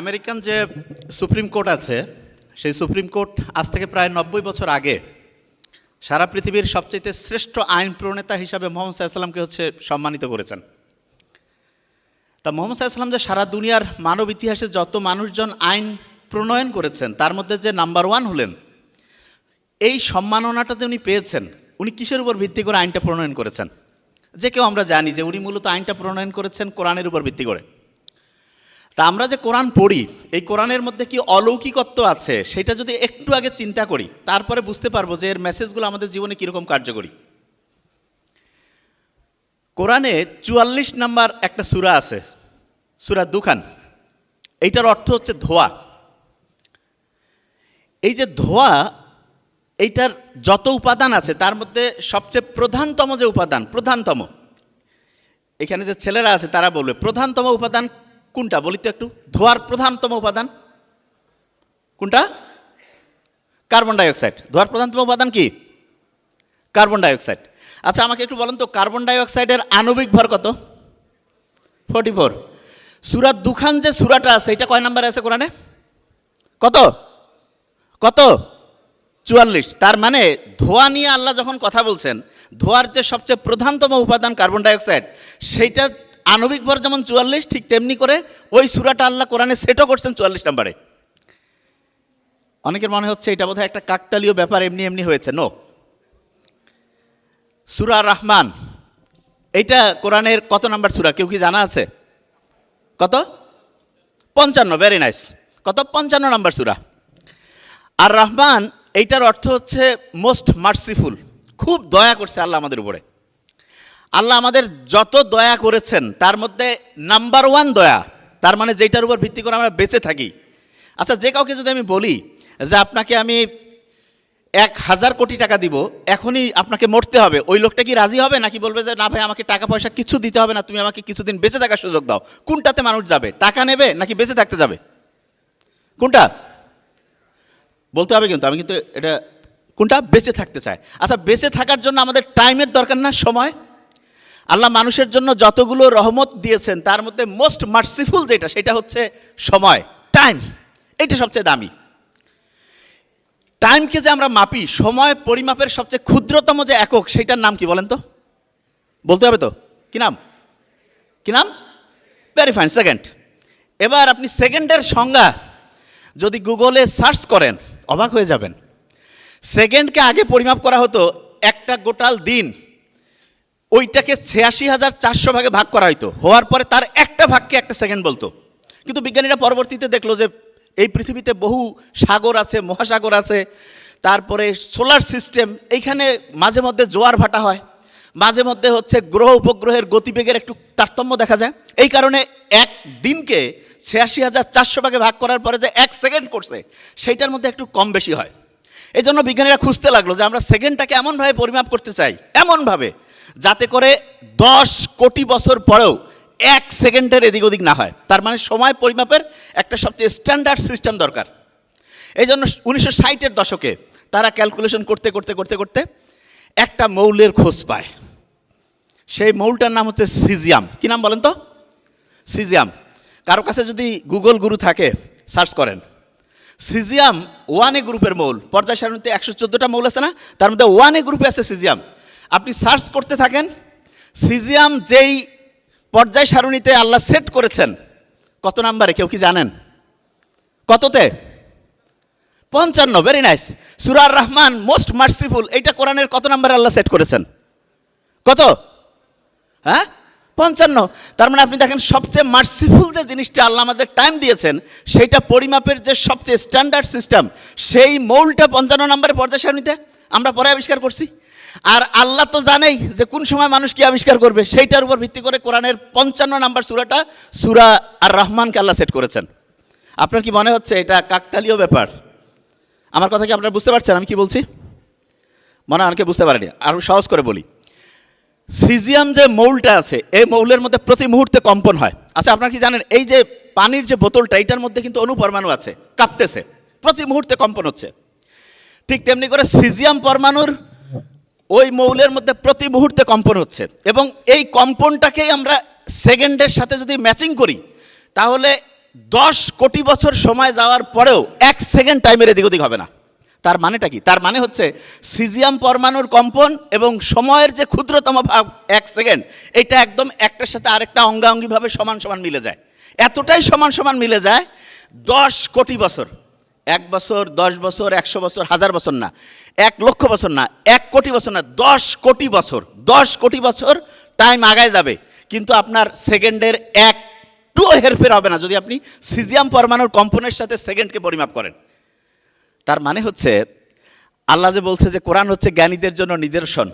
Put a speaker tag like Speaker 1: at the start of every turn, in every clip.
Speaker 1: American যে supreme court আছে, সেই সুপ্রিম কোর্ট আজ থেকে প্রায় নব্বই বছর আগে সারা পৃথিবীর সবচেয়ে শ্রেষ্ঠ আইন প্রণেতা হিসাবে মোহাম্মদ সাল্লামকে হচ্ছে সম্মানিত করেছেন। তা মোহাম্মদ সাল্লাম যে সারা দুনিয়ার মানব ইতিহাসে যত মানুষজন আইন প্রণয়ন করেছেন, তার মধ্যে যে নাম্বার ওয়ান হলেন, এই সম্মাননাটা যে উনি পেয়েছেন, উনি কিসের উপর ভিত্তি করে আইনটা প্রণয়ন করেছেন? যে কেউ আমরা জানি যে উনি মূলত আইনটা প্রণয়ন করেছেন কোরআনের উপর ভিত্তি করে। তা আমরা যে কোরআন পড়ি, এই কোরআনের মধ্যে কি অলৌকিকত্ব আছে? সেটা যদি একটু আগে চিন্তা করি, তারপরে বুঝতে পারব যে এর মেসেজগুলো আমাদের জীবনে কীরকম কার্যকরী। কোরআনে চুয়াল্লিশ নাম্বার একটা সুরা আছে, সুরা দুখান। এইটার অর্থ হচ্ছে ধোয়া। এই যে ধোয়া, এইটার যত উপাদান আছে, তার মধ্যে সবচেয়ে প্রধানতম যে উপাদান, প্রধানতম, এখানে যে ছেলেরা আছে, তারা বলবে, প্রধানতম উপাদান কোনটা বলি তো একটু? ধোয়ার প্রধানতম উপাদান। কোনটা? কার্বন ডাইঅক্সাইড ধোয়ার প্রধানতম উপাদান কি? কার্বন ডাইঅক্সাইড আচ্ছা আমাকে একটু বলেন তো কার্বন ডাইঅক্সাইডের আণবিক ভর কত? ফোর্টি ফোর সুরাত দুখান যে সুরাটা আছে, এটা কয় নাম্বার আছে কোরআনে? কত? কত? চুয়াল্লিশ। তার মানে ধোয়া নিয়ে আল্লাহ যখন কথা বলছেন, ধোয়ার যে সবচেয়ে প্রধানতম উপাদান কার্বন ডাইঅক্সাইড সেইটা আণবিক ভর যেমন চুয়াল্লিশ, ঠিক তেমনি করে ওই সুরাটা আল্লাহ কোরআনে সেটও করছেন চুয়াল্লিশ নম্বরে। অনেকের মনে হচ্ছে এটা বোধহয় একটা কাকতালীয় ব্যাপার, এমনি এমনি হয়েছে। নো সুরা রহমান, এইটা কোরআনের কত নাম্বার সুরা? কেউ কি জানা আছে? কত? পঞ্চান্ন ভেরি নাইস কত? পঞ্চান্ন নাম্বার সুরা। আর রহমান, এইটার অর্থ হচ্ছে মোস্ট মার্সিফুল খুব দয়া করছে আল্লাহ আমাদের উপরে। আল্লাহ আমাদের যত দয়া করেছেন, তার মধ্যে নাম্বার ওয়ান দয়া, তার মানে যেটার উপর ভিত্তি করে আমরা বেঁচে থাকি। আচ্ছা যে কাউকে যদি আমি বলি যে আপনাকে আমি এক হাজার কোটি টাকা দিব, এখনই আপনাকে মরতে হবে, ওই লোকটা কি রাজি হবে নাকি বলবে যে, না ভাই, আমাকে টাকা পয়সা কিছু দিতে হবে না, তুমি আমাকে কিছুদিন বেঁচে থাকার সুযোগ দাও। কোনটাতে মানুষ যাবে, টাকা নেবে নাকি বেঁচে থাকতে যাবে? কোনটা? বলতে হবে কিন্তু, আমি কিন্তু এটা, কোনটা? বেঁচে থাকতে চাই আচ্ছা বেঁচে থাকার জন্য আমাদের টাইমের দরকার না, সময়? আল্লাহ মানুষের জন্য যতগুলো রহমত দিয়েছেন, তার মধ্যে মোস্ট মার্সিফুল যেটা, সেটা হচ্ছে সময় টাইম এটা সবচেয়ে দামি। টাইমকে যে আমরা মাপি, সময় পরিমাপের সবচেয়ে ক্ষুদ্রতম যে একক, সেটার নাম কি বলেন তো? বলতে হবে তো? কি নাম? কি নাম? ভেরি ফাইন সেকেন্ড এবার আপনি সেকেন্ডের সংজ্ঞা যদি গুগলে সার্চ করেন, অবাক হয়ে যাবেন। সেকেন্ডকে আগে পরিমাপ করা হতো একটা গোটাল দিন। ওইটাকে ছিয়াশি হাজার চারশো ভাগে ভাগ করা হতো হওয়ার পরে তার একটা ভাগকে একটা সেকেন্ড বলতো। কিন্তু বিজ্ঞানীরা পরবর্তীতে দেখল যে এই পৃথিবীতে বহু সাগর আছে, মহাসাগর আছে, তারপরে সোলার সিস্টেম, এইখানে মাঝে মধ্যে জোয়ার ভাটা হয়, মাঝে মধ্যে হচ্ছে গ্রহ উপগ্রহের গতিবেগের একটু তারতম্য দেখা যায়। এই কারণে এক দিনকে ছিয়াশি হাজার চারশো ভাগে ভাগ করার পরে যে এক সেকেন্ড করছে, সেইটার মধ্যে একটু কম বেশি হয়। এই জন্য বিজ্ঞানীরা খুঁজতে লাগল যে আমরা সেকেন্ডটাকে এমনভাবে পরিমাপ করতে চাই, এমনভাবে যাতে করে দশ কোটি বছর পরেও এক সেকেন্ডের এদিক ওদিক না হয়। তার মানে সময় পরিমাপের একটা সবচেয়ে স্ট্যান্ডার্ড সিস্টেম দরকার। এই জন্য উনিশশো ষাটের দশকে তারা ক্যালকুলেশন করতে করতে করতে করতে একটা মৌলের খোঁজ পায়। সেই মৌলটার নাম হচ্ছে সিজিয়াম। কি নাম বলেন তো? সিজিয়াম। কারও কাছে যদি গুগল গুরু থাকে, সার্চ করেন। সিজিয়াম ওয়ান গ্রুপের মৌল। পর্যায় সারণীতে একশো চোদ্দোটা মৌল আছে না? তার মধ্যে ওয়ান গ্রুপে আছে সিজিয়াম। আপনি সার্চ করতে থাকেন, সিজিয়াম যেই পর্যায় সারণীতে আল্লাহ সেট করেছেন, কত নাম্বারে কেউ কি জানেন? কততে? পঞ্চান্ন ভেরি নাইস সুরার রহমান মোস্ট মার্সিফুল এইটা কোরআনের কত নাম্বারে আল্লাহ সেট করেছেন? কত? হ্যাঁ? পঞ্চান্ন। তার মানে আপনি দেখেন, সবচেয়ে মার্সিফুল যে জিনিসটা আল্লাহ আমাদের টাইম দিয়েছেন, সেইটা পরিমাপের যে সবচেয়ে স্ট্যান্ডার্ড সিস্টেম সেই মৌলটা পঞ্চান্ন নম্বরে পর্যায় সারণীতে আমরা পরে আবিষ্কার করছি। আর আল্লাহ তো জানেই যে কোন সময় মানুষ কি আবিষ্কার করবে, সেইটার উপর ভিত্তি করে কোরআনের পঞ্চান্ন নাম্বার সুরাটা সুরা আর রহমানকে আল্লাহ সেট করেছেন। আপনার কি মনে হচ্ছে এটা কাকতালীয় ব্যাপার? আমার কথা কি আপনারা বুঝতে পারছেন? আমি কি বলছি? মনে অনেকে বুঝতে পারেনি। আরও সহজ করে বলি। সিজিয়াম যে মৌলটা আছে, এই মৌলের মধ্যে প্রতি মুহূর্তে কম্পন হয়। আচ্ছা আপনারা কি জানেন, এই যে পানির যে বোতলটা, এটার মধ্যে কিন্তু অনুপরমাণু আছে, কাঁপতেছে। প্রতি মুহূর্তে কম্পন হচ্ছে। ঠিক তেমনি করে সিজিয়াম পরমাণুর ওই মৌলের মধ্যে প্রতি মুহূর্তে কম্পন হচ্ছে। এবং এই কম্পনটাকেই আমরা সেকেন্ডের সাথে যদি ম্যাচিং করি, তাহলে দশ কোটি বছর সময় যাওয়ার পরেও এক সেকেন্ড টাইমের এদিক ওদিক হবে না। তার মানেটা কি? তার মানে হচ্ছে সিজিয়াম পরমাণুর কম্পন এবং সময়ের যে ক্ষুদ্রতম ভাব এক সেকেন্ড, এটা একদম একটার সাথে আরেকটা অঙ্গাঙ্গিভাবে সমান সমান মিলে যায়। এতটাই সমান সমান মিলে যায়, দশ কোটি বছর। এক বছর, দশ বছর, একশো বছর, হাজার বছর না, এক লক্ষ বছর না, এক কোটি বছর না, দশ কোটি বছর, দশ কোটি বছর টাইম আগায় যাবে। কিন্তু আপনার সেকেন্ডের একটু হেরফের হবে না যদি আপনি সিজিয়াম পরমাণুর কম্পনের সাথে সেকেন্ডকে পরিমাপ করেন। তার মানে হচ্ছে, আল্লাহ যে বলছে যে কোরআন হচ্ছে জ্ঞানীদের জন্য নিদর্শন।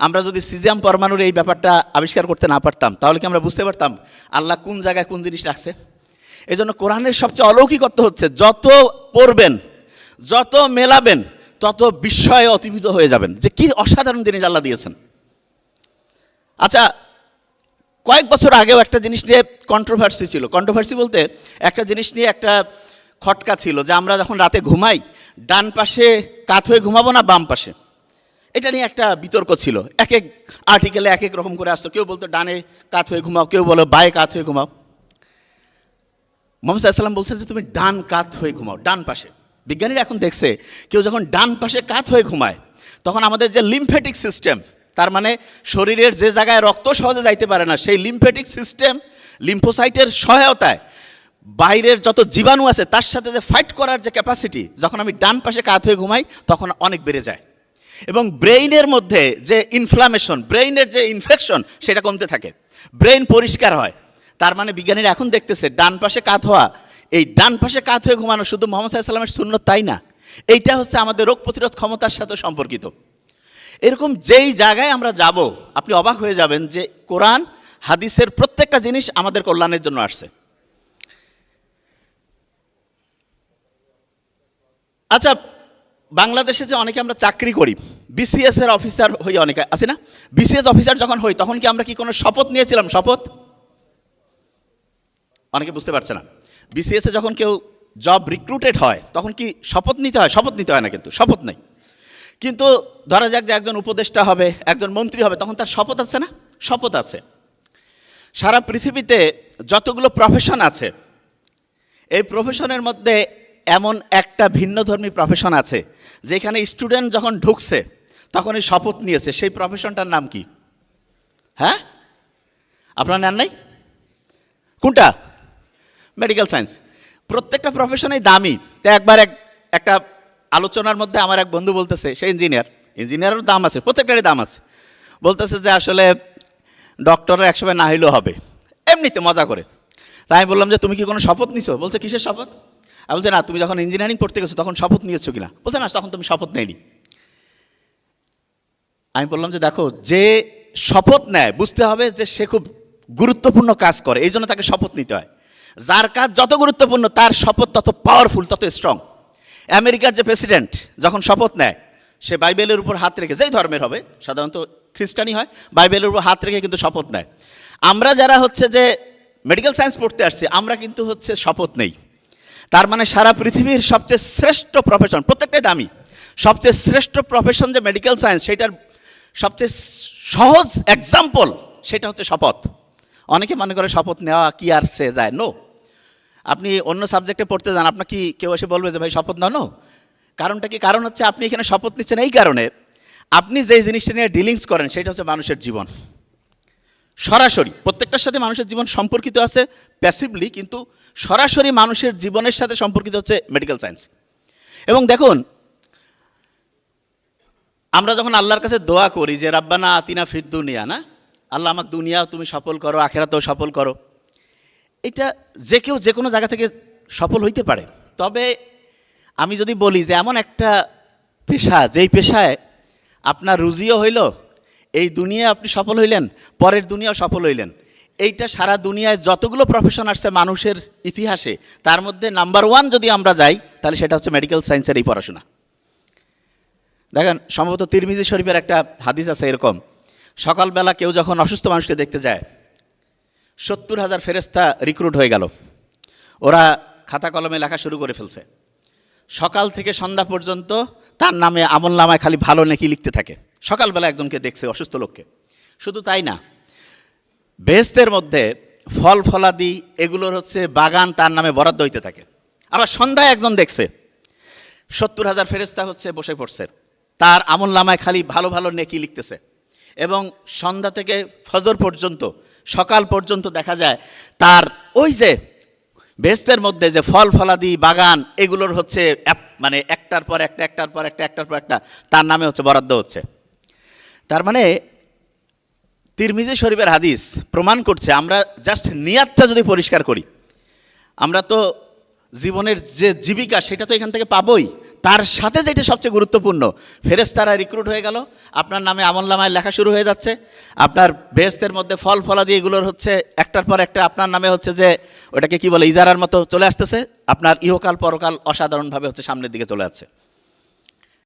Speaker 1: আমরা যদি সিজিয়াম পরমাণুর এই ব্যাপারটা আবিষ্কার করতে না পারতাম, তাহলে কি আমরা বুঝতে পারতাম আল্লাহ কোন জায়গায় কোন জিনিস রাখছে? এই জন্য কোরআনের সবচেয়ে অলৌকিকত্ব হচ্ছে যত পড়বেন, যত মেলাবেন, তত বিস্ময়ে অতিভূত হয়ে যাবেন। যে কি অসাধারণ জিনিস আল্লাহ দিয়েছেন। আচ্ছা কয়েক বছর আগেও একটা জিনিস নিয়ে কন্ট্রোভার্সি ছিল। কন্ট্রোভার্সি বলতে একটা জিনিস নিয়ে একটা খটকা ছিল যে আমরা যখন রাতে ঘুমাই, ডান পাশে কাত হয়ে ঘুমাবো না বাম পাশে? এটা নিয়ে একটা বিতর্ক ছিল। এক এক আর্টিকেলে এক এক রকম করে আসতো। কেউ বলতো, ডানে কাত হয়ে ঘুমাও। কেউ বলো বায়ে কাত হয়ে ঘুমাও। মোহাম্মদ সাল্লাম বলছে যে, তুমি ডান কাত হয়ে ঘুমাও, ডান পাশে। বিজ্ঞানীরা এখন দেখছে, কেউ যখন ডান পাশে কাত হয়ে ঘুমায়, তখন আমাদের যে লিমফেটিক সিস্টেম, তার মানে শরীরের যে জায়গায় রক্ত সহজে যাইতে পারে না, সেই লিমফেটিক সিস্টেম লিম্ফোসাইটের সহায়তায় বাইরের যত জীবাণু আছে, তার সাথে যে ফাইট করার যে ক্যাপাসিটি যখন আমি ডান পাশে কাত হয়ে ঘুমাই, তখন অনেক বেড়ে যায়। এবং ব্রেইনের মধ্যে যে ইনফ্লামেশন ব্রেইনের যে ইনফেকশন সেটা কমতে থাকে। ব্রেইন পরিষ্কার হয় তার মানে বিজ্ঞানীরা এখন দেখতেছে, ডান পাশে কাত হওয়া, এই ডান পাশে কাত হয়ে ঘুমানো শুধু মোহাম্মদ সাল্লামের শূন্য তাই না? এইটা হচ্ছে আমাদের রোগ প্রতিরোধ ক্ষমতার সাথে সম্পর্কিত। এরকম যেই জায়গায় আমরা যাব, আপনি অবাক হয়ে যাবেন যে কোরআন, হাদিসের প্রত্যেকটা জিনিস আমাদের কল্যাণের জন্য আসছে। আচ্ছা বাংলাদেশে যে অনেকে আমরা চাকরি করি বিসিএস এর অফিসার হই অনেকে, আছে না? বিসিএস অফিসার যখন হই, তখন কি আমরা কি কোনো শপথ নিয়েছিলাম? শপথ? অনেকে বুঝতে পারছে না। বিসিএস যখন কেউ জব রিক্রুটেড হয়, তখন কি শপথ নিতে হয়? শপথ নিতে হয় না কিন্তু, শপথ নেই। কিন্তু ধরা যাক যে একজন উপদেষ্টা হবে, একজন মন্ত্রী হবে, তখন তার শপথ আছে না? শপথ আছে। সারা পৃথিবীতে যতগুলো প্রফেশন আছে, এই প্রফেশনের মধ্যে এমন একটা ভিন্নধর্মী প্রফেশন আছে, যেখানে স্টুডেন্ট যখন ঢুকছে তখন এই শপথ নিয়েছে। সেই প্রফেশনটার নাম কি? হ্যাঁ? আপনার নেন নাই? কোনটা? মেডিকেল সায়েন্স প্রত্যেকটা প্রফেশনেই দামি। তো একবার এক একটা আলোচনার মধ্যে আমার এক বন্ধু বলতেছে, সে ইঞ্জিনিয়ার ইঞ্জিনিয়ারেরও দাম আছে, প্রত্যেকটারই দাম আছে। বলতেছে যে আসলে ডক্টরের একসময় না হইলেও হবে। এমনিতে মজা করে। তাই আমি বললাম যে, তুমি কি কোনো শপথ নিছো? বলছে, কিসের শপথ? আমি বলছে, না, তুমি যখন ইঞ্জিনিয়ারিং পড়তে গেছো তখন শপথ নিয়েছো কিনা? বলছে, না, তখন তুমি শপথ নেয়নি। আমি বললাম যে, দেখো, যে শপথ নেয়, বুঝতে হবে যে সে খুব গুরুত্বপূর্ণ কাজ করে, এই জন্য তাকে শপথ নিতে হয়। যার কাজ যত গুরুত্বপূর্ণ, তার শপথ তত পাওয়ারফুল তত স্ট্রং আমেরিকার যে প্রেসিডেন্ট যখন শপথ নেয়, সে বাইবেলের উপর হাত রেখে, যেই ধর্মের হবে, সাধারণত খ্রিস্টানই হয়, বাইবেলের উপর হাত রেখে কিন্তু শপথ নেয়। আমরা যারা হচ্ছে যে মেডিকেল সায়েন্স পড়তে আসছি, আমরা কিন্তু হচ্ছে শপথ নেই। তার মানে সারা পৃথিবীর সবচেয়ে শ্রেষ্ঠ প্রফেশন প্রত্যেকটাই দামি। সবচেয়ে শ্রেষ্ঠ প্রফেশন যে মেডিকেল সায়েন্স সেটার সবচেয়ে সহজ এক্সাম্পল সেটা হচ্ছে শপথ। অনেকে মনে করে শপথ নেওয়া কি আর সে যায়? নো আপনি অন্য সাবজেক্টে পড়তে যান, আপনার কি কেউ এসে বলবে যে, ভাই, শপথ নাও নো কারণটা কি? কারণ হচ্ছে আপনি এখানে শপথ নিচ্ছেন এই কারণে, আপনি যেই জিনিসটা নিয়ে ডিলিংস করেন, সেটা হচ্ছে মানুষের জীবন। সরাসরি, প্রত্যেকটার সাথে মানুষের জীবন সম্পর্কিত আছে প্যাসিভলি কিন্তু সরাসরি মানুষের জীবনের সাথে সম্পর্কিত হচ্ছে মেডিকেল সায়েন্স এবং দেখুন, আমরা যখন আল্লাহর কাছে দোয়া করি যে, রাব্বানা আতিনা ফিদ দুনিয়া, না? আল্লাহ আমাকে দুনিয়া তুমি সফল করো, আখেরাতেও সফল করো। এটা যে কেউ যে কোনো জায়গা থেকে সফল হইতে পারে। তবে আমি যদি বলি যে এমন একটা পেশা, যেই পেশায় আপনার রুজিও হইল, এই দুনিয়ায় আপনি সফল হইলেন, পরের দুনিয়াও সফল হইলেন। এইটা সারা দুনিয়ায় যতগুলো প্রফেশন আসছে মানুষের ইতিহাসে, তার মধ্যে নাম্বার ওয়ান যদি আমরা যাই, তাহলে সেটা হচ্ছে মেডিকেল সায়েন্সের এই পড়াশোনা। দেখেন, সম্ভবত তিরমিজি শরীফের একটা হাদিস আছে এরকম, সকালবেলা কেউ যখন অসুস্থ মানুষকে দেখতে যায় সত্তর হাজার ফেরেস্তা রিক্রুট হয়ে গেল। ওরা খাতা কলমে লেখা শুরু করে ফেলছে। সকাল থেকে সন্ধ্যা পর্যন্ত তার নামে আমল নামায় খালি ভালো নাকি লিখতে থাকে। সকালবেলা একজনকে দেখছে, অসুস্থ লোককে। শুধু তাই না, বেহেস্তের মধ্যে ফল ফলাদি এগুলোর হচ্ছে বাগান, তার নামে বরাদ্দ হইতে থাকে। আবার সন্ধ্যায় একজন দেখছে, সত্তর হাজার ফেরেস্তা হচ্ছে বসে পড়ছে। তার আমল নামায় খালি ভালো ভালো নেকি লিখতেছে। এবং সন্ধ্যা থেকে ফজর পর্যন্ত, সকাল পর্যন্ত দেখা যায়, তার ওই যে বেস্তের মধ্যে যে ফল ফলাদি, বাগান, এগুলোর হচ্ছে মানে একটার পর একটা, একটার পর একটা, একটার পর একটা, তার নামে হচ্ছে বরাদ্দ হচ্ছে। তার মানে তিরমিজি শরীফের হাদিস প্রমাণ করছে, আমরা জাস্ট নিয়াতটা যদি পরিষ্কার করি, আমরা তো জীবনের যে জীবিকা, সেটা তো এখান থেকে পাবই। তার সাথে যেটা সবচেয়ে গুরুত্বপূর্ণ ফেরেস্তারা রিক্রুট হয়ে গেল। আপনার নামে আমলনামায় লেখা শুরু হয়ে যাচ্ছে। আপনার বেহেস্তের মধ্যে ফল ফলা দিয়ে এগুলোর হচ্ছে, একটার পর একটা আপনার নামে হচ্ছে যে, ওটাকে কি বলে, ইজারার মতো চলে আসতেছে। আপনার ইহকাল পরকাল অসাধারণভাবে হচ্ছে সামনের দিকে চলে যাচ্ছে।